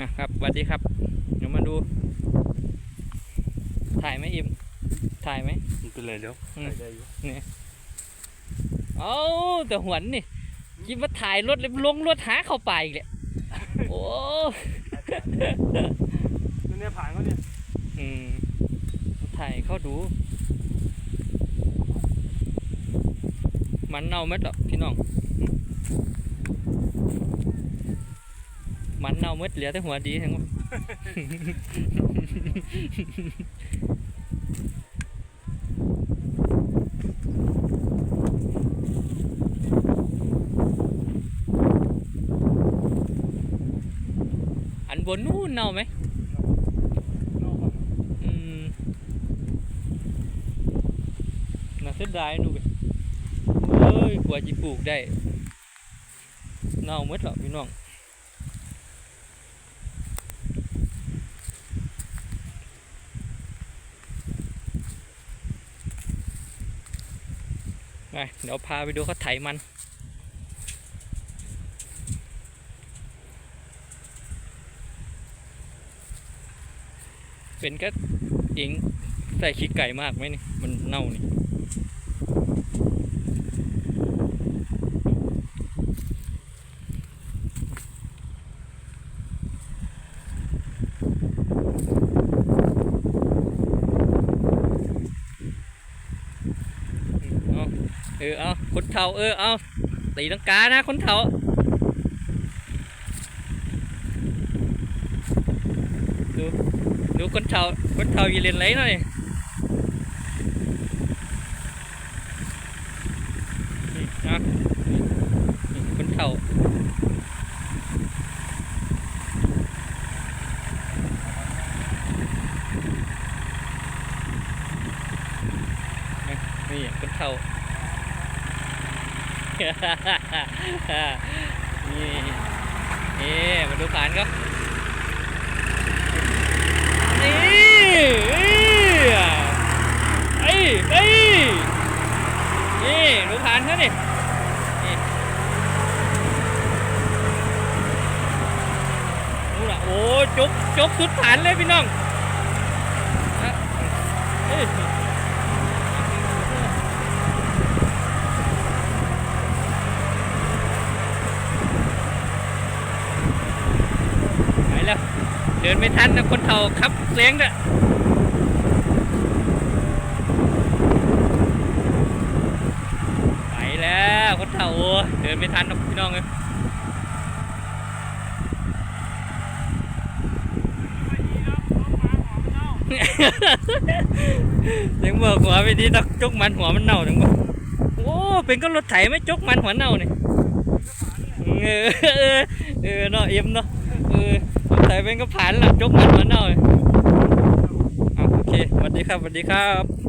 นะครับสวัสดีครับ เดี๋ยวมาดู ถ่ายไหมอิมถ่ายไหมมันเป็นไรเดี๋ยวอืมไปได้อยู่เอ้าแต่หวนนี่คิดว่าถ่ายรถเลยลงรถหาเข้าไปอีกเลยโอ้นี่เนี่ยผ่านเขาเนี่ยอืมถ่ายเข้าดู มันเน่าเม็ดหรอกพี่น้อง มันเน่าเม็ดเหลือแต่หัวดีทั้งหมดอันบนนู่นเน่าไหมน่าเสียดายนู่นเว้ยเอ้ยกว่าจะปลูกได้ เน่าหมดหรอพี่น้อง ไปเดี๋ยวพาไปดูเขาไถมัน เป็นก็เองใส่ขี้ไก่มากไหมนี่ มันเน่านี่ เอาเออเอาคนเฒ่าเออเอาตีลังกานะคนเฒ่าดูดูคนเฒ่าคนเฒ่าอย่าเล่นไรหน่อยนี่เอานี่คนเฒ่านี่คนเฒ่า นี่นี่มาดูขานครับ นี่เอ้ยเอ้นี่ดูขานเขานี่นี่นู่โอ้จกจกสุดฐานเลยพี่น้องนะเอ้ย ไป แล้ว เดินไม่ทันนะคนเฒ่าขับเสียงน่ะไปแล้วคนเฒ่าเดินไม่ทันนะพี่น้องเลยไม่ดีครับน้องเบอกหัวไปดีตักจกมันหัวมันเน่าจังบอกโอ้เป็นก็รถไถไม่จกมันหัวเน่าเนี่ยเออเออเออเนาะเอ็มเนาะ ออรถไถเป็นก็ผ่านละจกมันหัวเน่าเลยโอเคสวัสดีครับสวัสดีครับ